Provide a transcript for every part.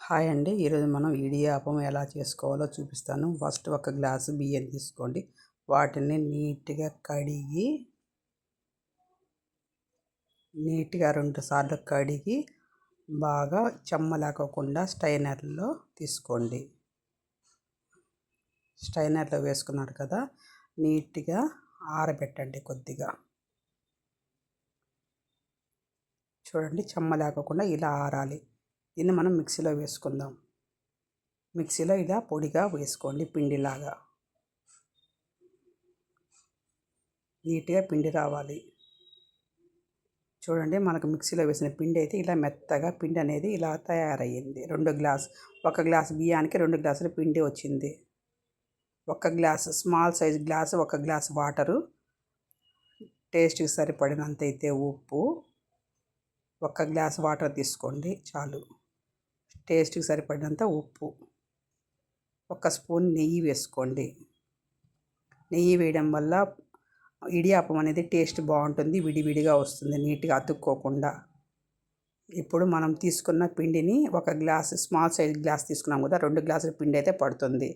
Hi అండి. ఈరోజు మనం ఇడియాపం ఎలా చేసుకోవాలో చూపిస్తాను. ఫస్ట్ ఒక గ్లాసు బియ్యం తీసుకోండి. వాటిని నీట్గా కడిగి నీట్గా రెండు సార్లు కడిగి బాగా చెమ్మలేకోకుండా స్టైనర్లో తీసుకోండి. స్టైనర్లో వేసుకున్నారు కదా నీట్గా ఆరబెట్టండి కొద్దిగా. చూడండి చెమ్మ లేకుండా ఇలా ఆరాలి. దీన్ని మనం మిక్సీలో వేసుకుందాం. మిక్సీలో ఇలా పొడిగా వేసుకోండి పిండిలాగా. నీట్గా పిండి రావాలి. చూడండి మనకు మిక్సీలో వేసిన పిండి అయితే ఇలా మెత్తగా పిండి అనేది ఇలా తయారయ్యింది. రెండు గ్లాస్ ఒక గ్లాస్ బియ్యానికి రెండు గ్లాసుల పిండి వచ్చింది. ఒక గ్లాస్ స్మాల్ సైజ్ గ్లాస్ ఒక గ్లాస్ వాటరు. టేస్ట్కి సరిపడినంత అయితే ఉప్పు. ఒక గ్లాస్ వాటర్ తీసుకోండి చాలు. టేస్ట్కి సరిపడినంత ఉప్పు. ఒక స్పూన్ నెయ్యి వేసుకోండి. నెయ్యి వేయడం వల్ల ఇడియాపం అనేది టేస్ట్ బాగుంటుంది విడివిడిగా వస్తుంది నీట్గా అతుక్కోకుండా. ఇప్పుడు మనం తీసుకున్న పిండిని ఒక గ్లాస్ స్మాల్ సైజ్ గ్లాస్ తీసుకున్నాం కదా రెండు గ్లాసుల పిండి అయితే పడుతుంది.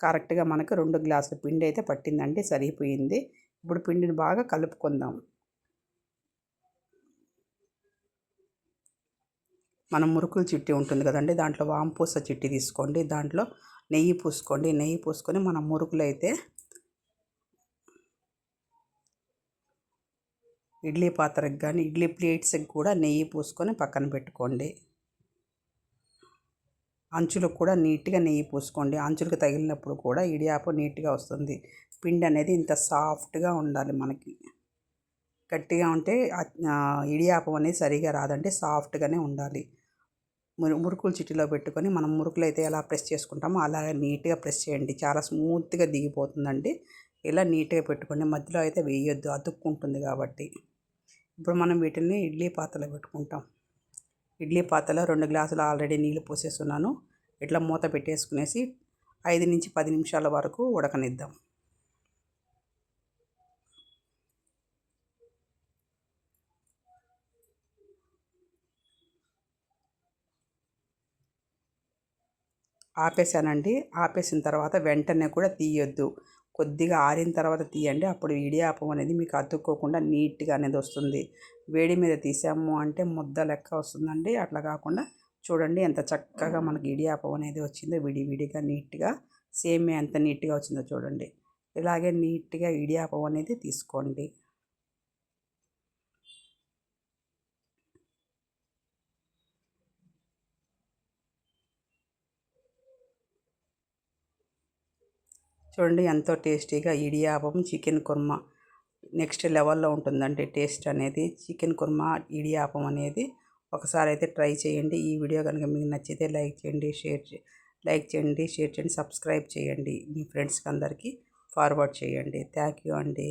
కరెక్ట్గా మనకు రెండు గ్లాసుల పిండి అయితే పట్టిందండి సరిపోయింది. ఇప్పుడు పిండిని బాగా కలుపుకుందాం. మనం మురుకుల చిట్టి ఉంటుంది కదండి దాంట్లో వాంపూస చిట్టి తీసుకోండి దాంట్లో నెయ్యి పూసుకోండి నెయ్యి పూసుకొని మన మురుకులు అయితే ఇడ్లీ పాత్రకు కానీ ఇడ్లీ ప్లేట్స్కి కూడా నెయ్యి పూసుకొని పక్కన పెట్టుకోండి. అంచులకు కూడా నీట్గా నెయ్యి పూసుకోండి. అంచులకు తగిలినప్పుడు కూడా ఇడియాపం నీట్గా వస్తుంది. పిండి అనేది ఇంత సాఫ్ట్గా ఉండాలి మనకి. గట్టిగా ఉంటే ఇడియాపం అనేది సరిగా రాదంటే సాఫ్ట్గానే ఉండాలి. మురుకులు చిట్టిలో పెట్టుకొని మనం మురుకులు అయితే ఎలా ప్రెస్ చేసుకుంటామో అలాగే నీట్గా ప్రెస్ చేయండి. చాలా స్మూత్గా దిగిపోతుందండి. ఇలా నీట్గా పెట్టుకోండి. మధ్యలో అయితే వేయొద్దు. అతుక్కుంటుంది కాబట్టి. ఇప్పుడు మనం వీటిని ఇడ్లీ పాత్రలో పెట్టుకుంటాం. ఇడ్లీ పాత్రలో రెండు గ్లాసులు ఆల్రెడీ నీళ్ళు పోసేస్తున్నాను ఇట్లా మూత పెట్టేసుకునేసి ఐదు నుంచి పది నిమిషాల వరకు ఉడకనిద్దాం. ఆపేసానండి ఆపేసిన తర్వాత వెంటనే కూడా తీయొద్దు. కొద్దిగా ఆరిన తర్వాత తీయండి. అప్పుడు ఇడియాపం అనేది మీకు అతుక్కోకుండా నీట్గా అనేది వస్తుంది. వేడి మీద తీసాము అంటే ముద్ద లెక్క వస్తుందండి. అట్లా కాకుండా చూడండి ఎంత చక్కగా మనకి ఇడియాపం అనేది వచ్చిందో విడివిడిగా నీట్గా సేమ్ ఎంత నీట్గా వచ్చిందో చూడండి. ఇలాగే నీట్గా ఇడియాపం అనేది తీసుకోండి. చూడండి ఎంతో టేస్టీగా ఇడియాపం చికెన్ కుర్మా. నెక్స్ట్ లెవెల్లో ఉంటుందండి టేస్ట్ అనేది. చికెన్ కుర్మా ఇడియాపం అనేది ఒకసారి అయితే ట్రై చేయండి. ఈ వీడియో కనుక మీకు నచ్చితే లైక్ చేయండి షేర్ లైక్ చేయండి షేర్ చేయండి సబ్స్క్రైబ్ చేయండి. మీ ఫ్రెండ్స్కి అందరికీ ఫార్వర్డ్ చేయండి. థ్యాంక్ యూ అండి.